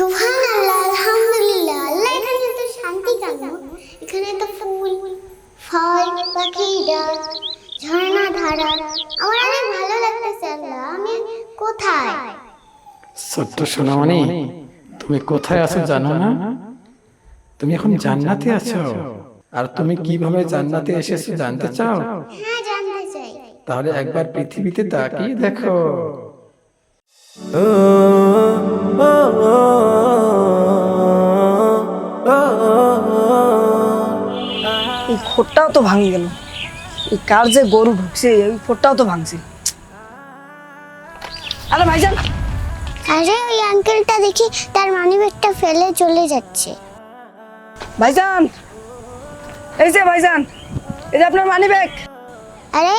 সুবহানাল্লাহ আলহামদুলিল্লাহ। আল্লাহ এখানে তো শান্তি কাম্য এখানে তো ফুল ফল পাখি ডাক ঝর্ণা ধারা। আমার অনেক ভালো লাগতেছে আল্লাহ আমি কোথায়? ছোট্ট সোনামণি তুমি কোথায় আছো জানো না? তুমি এখন জান্নাতে আছো। আর তুমি কীভাবে জান্নাতে এসেছ জানতে চাও? হ্যাঁ জানতে চাই। তাহলে একবার পৃথিবীতে তাকিয়ে দেখো। এই ফোরটাও তো ভাঙি গেল। এই কার যে গরু ঢুকছে এই তো ভাঙছে। আরে ভাইজান! আরে ওই আঙ্কেলটা দেখি তার মানিব্যাগটা ফেলে চলে যাচ্ছে। ভাইজান! এই যে ভাইজান এই যে আপনার মানি ব্যাগ আরে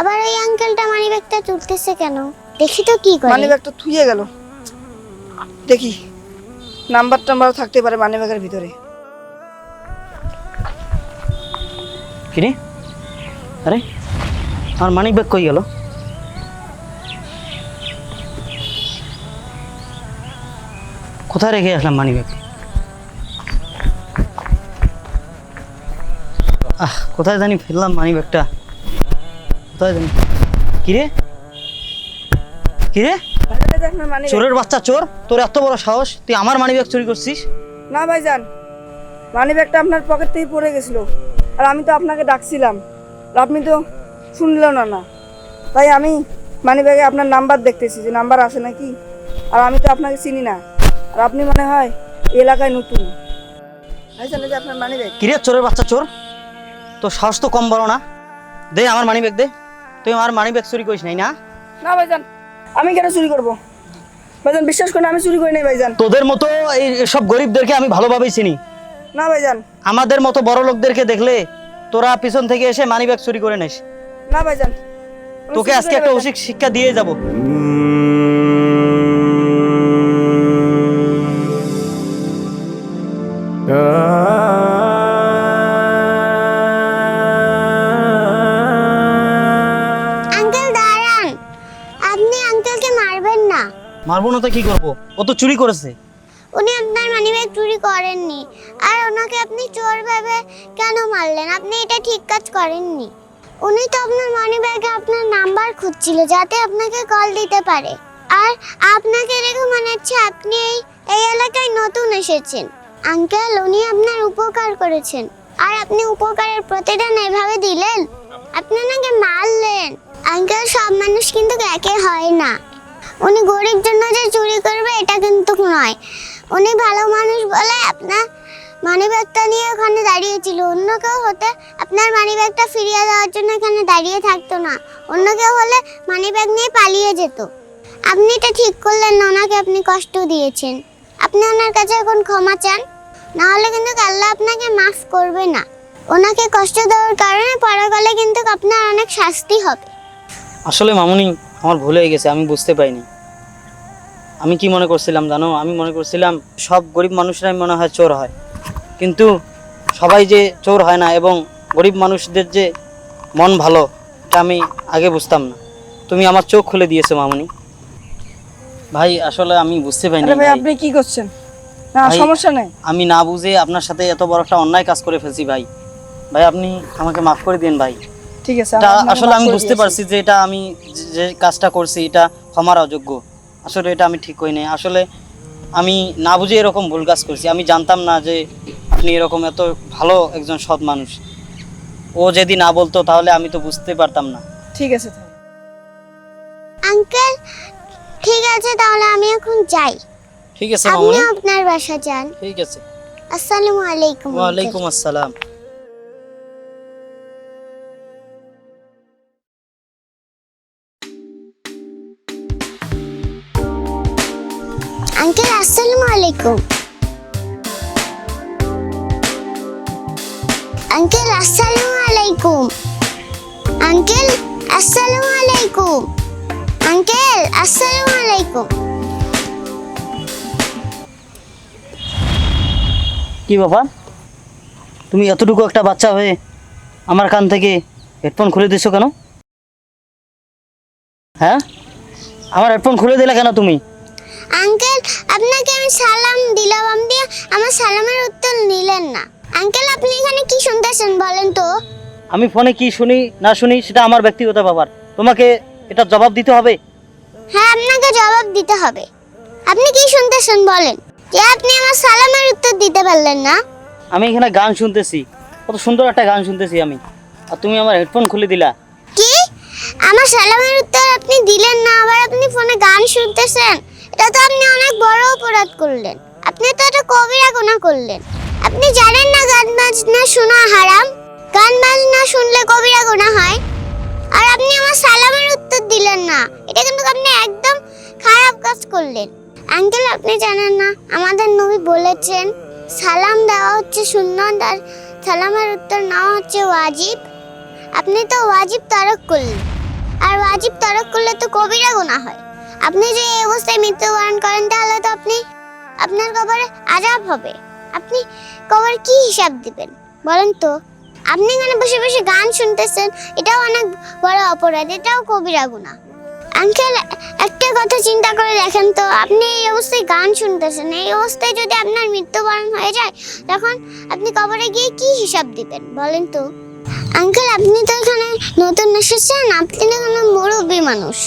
আবার ওই আঙ্কেলটা মানিব্যাগটা তুলতেছে কেন? দেখি তো কি করে। মানি ব্যাগটা থুয়ে গেল। দেখি নাম্বার টাম্বারও থাকতে পারে মানি ব্যাগের ভিতরে। কিরে? আরে আমার মানিক ব্যাগ কই গেল? কোথায় রেখে আসলাম মানি ব্যাগ? আহ কোথায় জানি ফেললাম মানি ব্যাগটা। কোথায় জানি। কিরে? আপনার মানি চোরের বাচ্চা চোর? তোর এত বড় সাহস? তুই আমার মানি ব্যাগ চুরি করছিস? না ভাইজান মানি ব্যাগটা আপনার পকেট থেকে পড়ে গেছিল। আর আমি তো আপনাকে ডাকছিলাম। আপনি তো শুনলেন না না। তাই আমি মানি ব্যাগে আপনার নাম্বার দেখতেছি যে নাম্বার আছে নাকি? আর আমি তো আপনাকে চিনি না। আর আপনি মনে হয় এলাকায় নতুন। ভাইজান এই যে আপনার মানি ব্যাগ কিরে চোরের বাচ্চা চোর? তোর সাহস তো কম বড় না। দে আমার মানি ব্যাগ দে। তুই আমার মানি ব্যাগ চুরি করিস নাই না? না ভাইজান আমি কেন চুরি করব? ভাইজান বিশ্বাস করেন আমি চুরি করি নাই ভাইজান। তোদের মতো এই সব গরিবদেরকে আমি ভালোভাবেই চিনি। না ভাইজান। আমাদের মতো বড় লোকদেরকে দেখলে তোরা পিছন থেকে এসে মানি ব্যাগ চুরি করে নিস। না ভাইজান। তোকে আজকে একটা উচিত শিক্ষা দিয়ে যাব। মারবো না তো, কি করব? ও তো চুরি করেছে। উনি আপনার মানিব্যাগ চুরি করেননি। আর ওনাকে আপনি চোর ভেবে কেন মারলেন? আপনি এটা ঠিক কাজ করেননি। উনি তো আপনার মানিব্যাগে আপনার নাম্বার খুঁজছিল যাতে আপনাকে কল দিতে পারে। আর আপনাকে দেখে মনে হচ্ছে আপনি এই এই এলাকায় নতুন এসেছেন। আঙ্কেল, উনি আপনার উপকার করেছেন। আর আপনি উপকারের প্রতিদান এভাবে দিলেন? আপনি ওনাকে মারলেন। আঙ্কেল, সব মানুষ কিন্তু একে হয় না। উনি গরিব জন্য যে চুরি করবে, এটা কিন্তু নয়। উনি ভালো মানুষ বলে আপনার মানি ব্যাগটা নিয়ে ওখানে দাঁড়িয়েছিল অন্য কেউ হতে আপনার মানি ব্যাগটা ফিরিয়ে দেওয়ার জন্য এখানে দাঁড়িয়ে থাকতো না। অন্য কেউ হলে মানিব্যাগ নিয়ে পালিয়ে যেত। আপনি এটা ঠিক করলেন না, ওনাকে আপনি কষ্ট দিয়েছেন। আপনি ওনার কাছে এখন ক্ষমা চান। না হলে কিন্তু আল্লাহ আপনাকে মাফ করবে না। ওনাকে কষ্ট দেওয়ার কারণে পরকালে কিন্তু আপনার অনেক শাস্তি হবে। আসলে মামুনি, আমার ভুল হয়ে গেছে, আমি বুঝতে পারিনি। আমি কি মনে করছিলাম জানো? আমি মনে করছিলাম সব গরিব মানুষরাই মনে হয় চোর হয়। কিন্তু সবাই যে চোর হয় না এবং গরিব মানুষদের যে মন ভালো এটা আমি আগে বুঝতাম না। তুমি আমার চোখ খুলে দিয়েছ মামনি। ভাই আসলে আমি বুঝতে পারিনি ভাই। আপনি কি করছেন? না সমস্যা নেই। আমি না বুঝে আপনার সাথে এত বড় একটা অন্যায় কাজ করে ফেলছি ভাই। ভাই আপনি আমাকে মাফ করে দিন ভাই। ঠিক আছে আসলে আমি বুঝতে পারছি যে এটা আমি যে কাজটা করছি এটা ক্ষমার অযোগ্য। আসলে এটা আমি ঠিক করি নাই আসলে আমি না বুঝে এরকম ভুল কাজ করছি। আমি জানতাম না যে আপনি এরকম এত ভালো একজন সৎ মানুষ। ও যদি না বলতো তাহলে আমি তো বুঝতে পারতাম না। ঠিক আছে। আঙ্কেল ঠিক আছে তাহলে আমি এখন যাই। ঠিক আছে আপনি আপনার বাসা যান। ঠিক আছে। আসসালামু আলাইকুম আঙ্কেল। ওয়ালাইকুম আসসালাম। আসসালামু আলাইকুম। আঙ্কেল, আসসালামু আলাইকুম। আঙ্কেল, আসসালামু আলাইকুম। আঙ্কেল, আসসালামু আলাইকুম। কি বাবা? তুমি এতটুকু একটা বাচ্চা হয়ে আমার কান থেকে হেডফোন খুলে দিছো কেন? হ্যাঁ? আমার হেডফোন খুলে দিলে কেন তুমি? আঙ্কেল আপনাকে আমি সালাম দিলাম। আপনি আমার সালামের উত্তর নিলেন না। আঙ্কেল আপনি এখানে কি শুনতেছেন বলেন তো? আমি ফোনে কি শুনি না শুনি সেটা আমার ব্যক্তিগত ব্যাপার। তোমাকে এটা জবাব দিতে হবে? হ্যাঁ আপনাকে জবাব দিতে হবে। আপনি কি শুনতেছেন বলেন? যে আপনি আমার সালামের উত্তর দিতে পারলেন না। আমি এখানে গান শুনতেছি। কত সুন্দর একটা গান শুনতেছি আমি। আর তুমি আমার হেডফোন খুলে দিলা। কি? আমার সালামের উত্তর আপনি দিলেন না আবার আপনি ফোনে গান শুনতেছেন? এটা তো আপনি অনেক বড় অপরাধ করলেন। আপনি তো এটা কবিরা গুনাহ করলেন। আপনি জানেন না গান বাজনা শোনা হারাম? গান বাজনা শুনলে কবিরা গুনাহ হয়? আর আপনি আমার সালামের উত্তর দিলেন না। এটা কিন্তু আপনি একদম খারাপ কাজ করলেন। আঙ্কেল, আপনি জানেন না, আমাদের নবী বলেছেন, সালাম দেওয়া হচ্ছে সুন্নত আর সালামের উত্তর নেওয়া হচ্ছে ওয়াজিব। আপনি তো ওয়াজিব তরক করলেন। আর ওয়াজিব তরক করলে তো কবিরা গোনা হয়। আপনি যে এই অবস্থায় মৃত্যুবরণ করেন, তাহলে তো আপনি, আপনার কবরে আজাব হবে। আপনি কবর কি হিসাব দিবেন? বলেন তো। আপনি এখানে বসে বসে গান শুনতেছেন, এটাও অনেক বড় অপরাধ, এটাও কবিরা গুনাহ আঙ্কেল, একটা কথা চিন্তা করে দেখেন তো, আপনি এই অবস্থায় গান শুনতেছেন, এই অবস্থায় যদি আপনার মৃত্যুবরণ হয়ে যায়, তখন আপনি কবরে গিয়ে কি হিসাব দিবেন? বলেন তো। আঙ্কেল, আপনি তো এখানে নতুন এসেছেন, আপনি তো এখানে মুরব্বী মানুষ।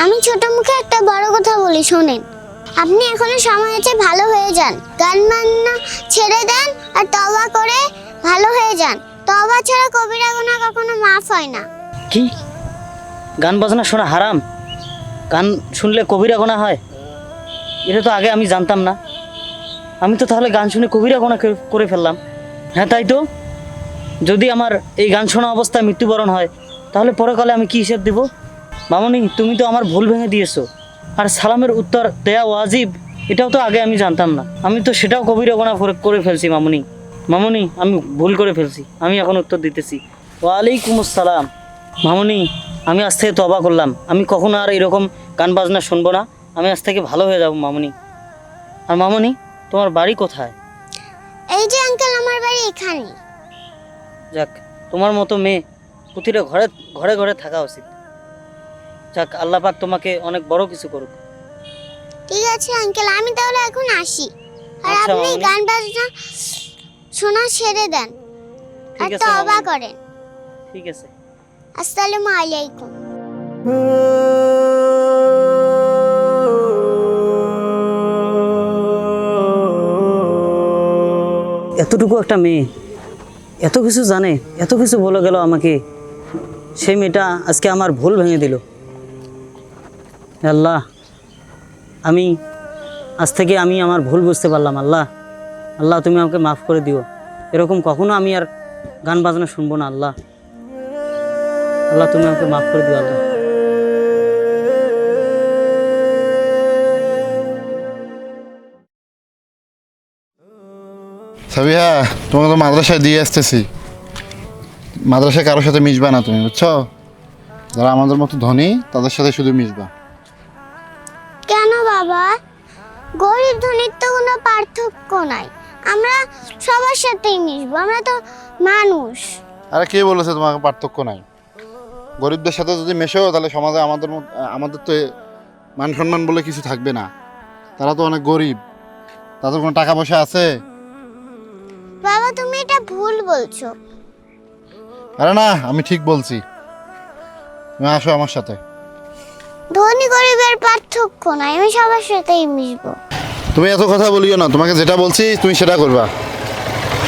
আমি ছোট মুখে একটা বড় কথা বলি, শোনেন। আপনি এখনও সময় আছে, ভালো হয়ে যান। গান বান্না ছেড়ে দেন আর তবা করে ভালো হয়ে যান। তবা ছাড়া কবিরা গুনাহ কখনো মাফ হয় না। কি? গান বাজনা শোনা হারাম? গান শুনলে কবিরা গোনা হয়? এটা তো আগে আমি জানতাম না। আমি তো তাহলে গান শুনে কবিরা গোনা করে ফেললাম। হ্যাঁ তাই তো? যদি আমার এই গান শোনা অবস্থায় মৃত্যুবরণ হয়, তাহলে পরকালে আমি কি হিসেব দেব? মামনি তুমি তো আমার ভুল ভেঙে দিয়েছ। আর সালামের উত্তর দেয়া ওয়াজিব এটাও তো আগে আমি জানতাম না। আমি তো সেটাও কবিরা গোনা করে- ফেলছি মামনি। মামনি আমি ভুল করে ফেলছি আমি এখন উত্তর দিতেছি। ওয়ালাইকুম আসসালাম। মামনি আমি আজ থেকে তবা করলাম। আমি কখনো আর এরকম গান বাজনা শুনব না। আমি আজ থেকে ভালো হয়ে যাব মামনি। আর মামনি তোমার বাড়ি কোথায়? এই যে আঙ্কেল আমার বাড়ি এখানে যাক তোমার মতো মেয়ে প্রতিটা ঘরে ঘরে ঘরে থাকা উচিত। যাক আল্লাহ পাক তোমাকে অনেক বড় কিছু করুক। ঠিক আছে আঙ্কেল আমি তাহলে এখন আসি। আর আচ্ছা, আপনি মামনি। গান বাজনা শোনা ছেড়ে দেন। আর ঠিক আছে, তবা মামনি। করেন। ঠিক আছে। আসসালামু আলাইকুম। এতটুকু একটা মেয়ে এত কিছু জানে এত কিছু বলে গেল আমাকে। সেই মেয়েটা আজকে আমার ভুল ভেঙে দিল। আল্লাহ, আমি, আজ থেকে আমি আমার ভুল বুঝতে পারলাম, আল্লাহ। আল্লাহ, তুমি আমাকে মাফ করে দিও। এরকম কখনো আমি আর গান বাজনা শুনব না, আল্লাহ। আল্লাহ, তুমি আমাকে মাফ করে দিও, আল্লাহ। সাবিহা তোমাকে তো মাদ্রাসায় দিয়ে আসতেছি। মাদ্রাসায় কারোর সাথে মিশবা না তুমি, বুঝছ? যারা আমাদের মতো ধনী, তাদের সাথে শুধু মিশবা। বাবা গরিব ধনীর তো কোনো পার্থক্য নাই। আমরা সবার সাথেই মিশবো আমরা তো মানুষ। আরে কে বলেছে তোমাকে পার্থক্য নাই? গরিবদের সাথে যদি মেশো তাহলে সমাজে আমাদের আমাদের তো মান সম্মান বলে কিছু থাকবে না। তারা তো অনেক গরিব। তাদের কোনো টাকা পয়সা আছে? বাবা তুমি এটা ভুল বলছো। আরে না আমি ঠিক বলছি। তুমি আসো আমার সাথে। ধনী গরিবের পার্থক্য নাই আমি সবার সাথেই মিশবো। তুমি এত কথা বলিও না তোমাকে যেটা বলছি তুমি সেটা করবা।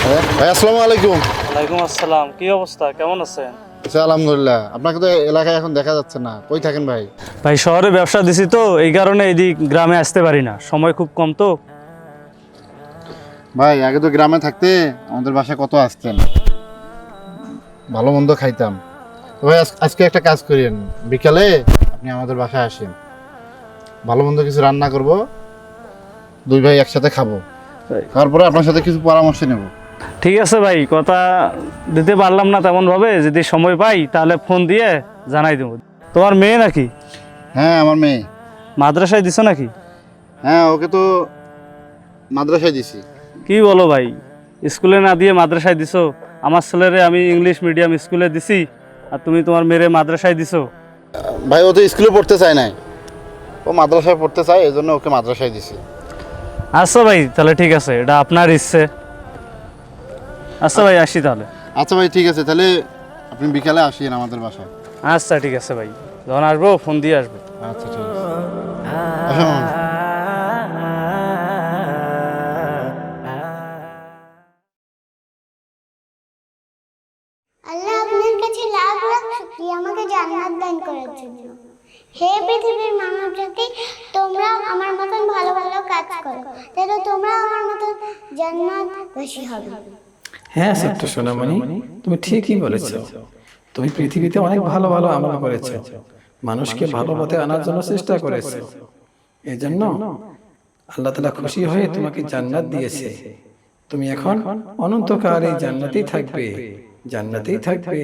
হ্যাঁ? ভাই আসসালামু আলাইকুম। ওয়ালাইকুম আসসালাম কি অবস্থা? কেমন আছেন? আচ্ছা আলহামদুলিল্লাহ। আপনাকে তো এলাকায় এখন দেখা যাচ্ছে না। কই থাকেন ভাই? ভাই শহরে ব্যবসা দিছি তো এই কারণে এদিক গ্রামে আসতে পারি না। সময় খুব কম তো। ভাই আগে তো গ্রামে থাকতে আমাদের বাসায় কত আসতেন? ভালো মন্দ খাইতাম। ভাই আজকে একটা কাজ করিয়েন বিকালে আপনি আমাদের বাসায় আসেন। ভালো মন্দ কিছু রান্না করব দুই ভাই একসাথে খাব। তারপরে আপনার সাথে কিছু পরামর্শ নেব। ঠিক আছে ভাই কথা দিতে পারলাম না তেমন ভাবে যদি সময় পাই তাহলে ফোন দিয়ে জানাই দেবো। তোমার মেয়ে নাকি? হ্যাঁ আমার মেয়ে। মাদ্রাসায় দিছো নাকি? হ্যাঁ ওকে তো মাদ্রাসায় দিছি। কি বলো ভাই স্কুলে না দিয়ে মাদ্রাসায় দিছো? আমার ছেলেরে আমি ইংলিশ মিডিয়াম স্কুলে দিছি আর তুমি তোমার মেয়েরে মাদ্রাসায় দিছো? ভাই ও তো স্কুলে পড়তে চায় নাই। ও মাদ্রাসায় পড়তে চায় এই জন্য ওকে মাদ্রাসায় দিছি। আচ্ছা ভাই তাহলে ঠিক আছে এটা আপনার ইচ্ছে। আচ্ছা ভাই আসি তাহলে। আচ্ছা ভাই ঠিক আছে তাহলে আপনি বিকালে আসিয়েন আমাদের বাসায়। আচ্ছা ঠিক আছে ভাই। যখন আসব ফোন দিয়ে আসবে। আচ্ছা ঠিক আছে। জান্নাত দান করার জন্য। হে পৃথিবীর মানব জাতি তোমরা আমার মতন ভালো ভালো কাজ করো তাহলে তোমরা আমার মতন জান্নাত বেশি হবে। হ্যাঁ ছোট্ট সোনামণি, তুমি ঠিকই বলেছ। তুমি পৃথিবীতে অনেক ভালো ভালো আমল করেছ। মানুষকে ভালো পথে আনার জন্য চেষ্টা করেছ। এই জন্য আল্লাহ তালা খুশি হয়ে তোমাকে জান্নাত দিয়েছে। তুমি এখন অনন্তকাল এই জান্নাতেই থাকবে। জান্নাতেই থাকবে।